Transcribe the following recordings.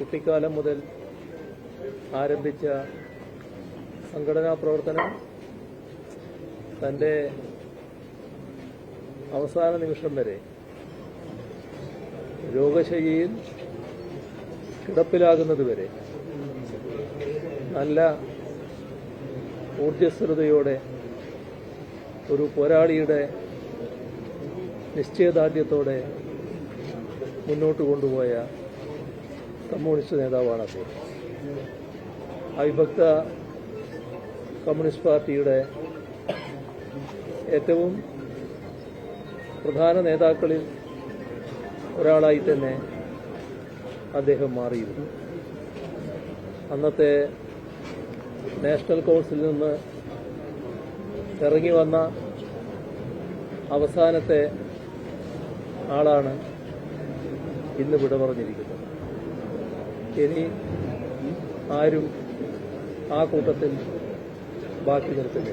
കുട്ടിക്കാലം മുതൽ ആരംഭിച്ച സംഘടനാ പ്രവർത്തനം തന്റെ അവസാന നിമിഷം വരെ രോഗശയ്യയിൽ കിടപ്പിലാകുന്നതുവരെ നല്ല ഊർജസ്വലതയോടെ ഒരു പോരാളിയുടെ നിശ്ചയദാർഢ്യത്തോടെ മുന്നോട്ട് കൊണ്ടുപോയ കമ്മ്യൂണിസ്റ്റ് നേതാവാണ് അദ്ദേഹം. അവിഭക്ത കമ്മ്യൂണിസ്റ്റ് പാർട്ടിയുടെ ഏറ്റവും പ്രധാന നേതാക്കളിൽ ഒരാളായി തന്നെ അദ്ദേഹം മാറിയിരുന്നു. അന്നത്തെ നാഷണൽ കൗൺസിലിൽ നിന്ന് ഇറങ്ങി വന്ന അവസാനത്തെ ആളാണ് ഇന്ന് വിട പറഞ്ഞിരിക്കുന്നത്. ഇനി ആരും ആ കൂട്ടത്തിൽ ബാക്കി നിർത്തില്ല.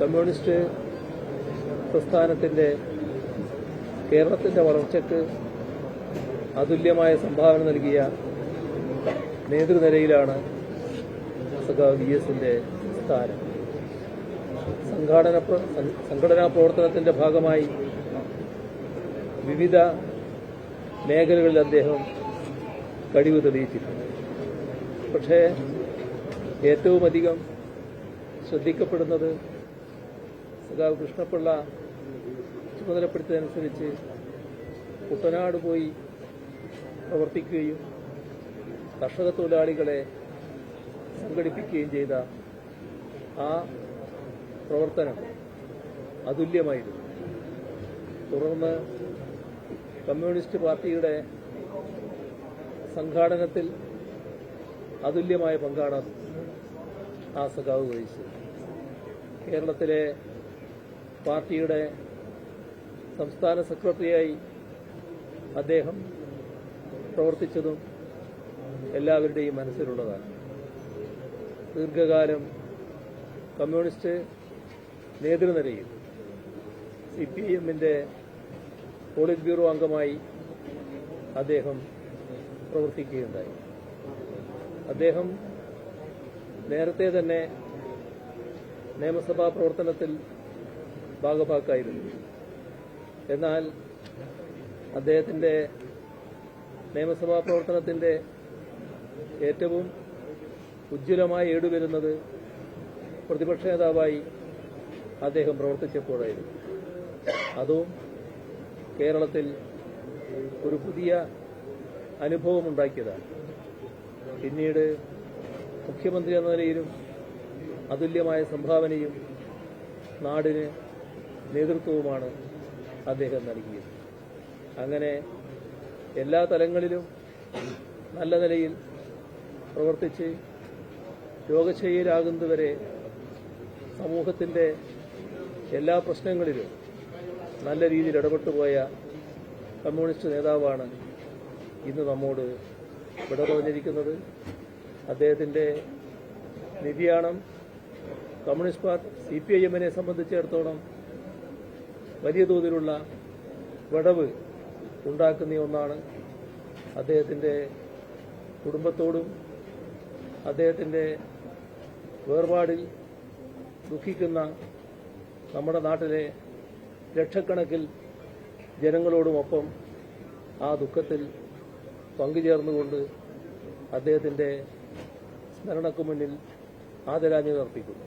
കമ്മ്യൂണിസ്റ്റ് പ്രസ്ഥാനത്തിന്റെ കേരളത്തിന്റെ വളർച്ചയ്ക്ക് അതുല്യമായ സംഭാവന നൽകിയ നേതൃനിരയിലാണ് സഖാവ് വി എസിന്റെ സ്ഥാനം. സംഘാടന സംഘടനാ പ്രവർത്തനത്തിന്റെ ഭാഗമായി വിവിധ മേഖലകളിൽ അദ്ദേഹം കഴിവ് തെളിയിച്ചിട്ടുണ്ട്. പക്ഷേ ഏറ്റവും അധികം ശ്രദ്ധിക്കപ്പെടുന്നത് സഖാവ് കൃഷ്ണപിള്ള ചുമതലപ്പെടുത്തിയതനുസരിച്ച് കുട്ടനാട് പോയി പ്രവർത്തിക്കുകയും കർഷക തൊഴിലാളികളെ സംഘടിപ്പിക്കുകയും ചെയ്ത ആ പ്രവർത്തനം അതുല്യമായിരുന്നു. തുടർന്ന് കമ്മ്യൂണിസ്റ്റ് പാർട്ടിയുടെ സംഘാടനത്തിൽ അതുല്യമായ പങ്കാണ് ആ സഖാവ് വഹിച്ചത്. കേരളത്തിലെ പാർട്ടിയുടെ സംസ്ഥാന സെക്രട്ടറിയായി അദ്ദേഹം പ്രവർത്തിച്ചതും എല്ലാവരുടെയും മനസ്സിലുള്ളതാണ്. ദീർഘകാലം കമ്മ്യൂണിസ്റ്റ് നേതൃനിരയിൽ സി പി എമ്മിന്റെ പോളിറ്റ് ബ്യൂറോ അംഗമായി അദ്ദേഹം പ്രവർത്തിക്കുകയുണ്ടായി. അദ്ദേഹം നേരത്തെ തന്നെ നിയമസഭാ പ്രവർത്തനത്തിൽ ഭാഗഭാക്കായിരുന്നു. എന്നാൽ അദ്ദേഹത്തിന്റെ നിയമസഭാ പ്രവർത്തനത്തിന്റെ ഏറ്റവും ഉജ്ജ്വലമായി ഏടുവരുന്നത് പ്രതിപക്ഷ നേതാവായി അദ്ദേഹം പ്രവർത്തിച്ചപ്പോഴായിരുന്നു. അതും കേരളത്തിൽ ഒരു പുതിയ അനുഭവമുണ്ടാക്കിയതാണ് പിന്നീട് മുഖ്യമന്ത്രി എന്ന നിലയിലും അതുല്യമായ സംഭാവനയും നാടിന് നേതൃത്വവുമാണ് അദ്ദേഹം നൽകിയത്. അങ്ങനെ എല്ലാ തലങ്ങളിലും നല്ല നിലയിൽ പ്രവർത്തിച്ച് രോഗശയ്യരാകുന്നതുവരെ സമൂഹത്തിന്റെ എല്ലാ പ്രശ്നങ്ങളിലും നല്ല രീതിയിൽ ഇടപെട്ടുപോയ കമ്മ്യൂണിസ്റ്റ് നേതാവാണ് ഇന്ന് നമ്മോട് ഇവിടെ പറഞ്ഞിരിക്കുന്നത് അദ്ദേഹത്തിന്റെ നിര്യാണം communist party C P I എമ്മിനെ സംബന്ധിച്ചിടത്തോളം വലിയ തോതിലുള്ള വിടവ് ഉണ്ടാക്കുന്ന ഒന്നാണ് അദ്ദേഹത്തിന്റെ കുടുംബത്തോടും അദ്ദേഹത്തിന്റെ വേർപാടിൽ ദുഃഖിക്കുന്ന നമ്മുടെ നാട്ടിലെ ലക്ഷക്കണക്കിൽ ജനങ്ങളോടുമൊപ്പം ആ ദുഃഖത്തിൽ പങ്കുചേർന്നുകൊണ്ട് അദ്ദേഹത്തിന്റെ സ്മരണക്ക് മുന്നിൽ ആദരാഞ്ജലി അർപ്പിക്കുന്നു.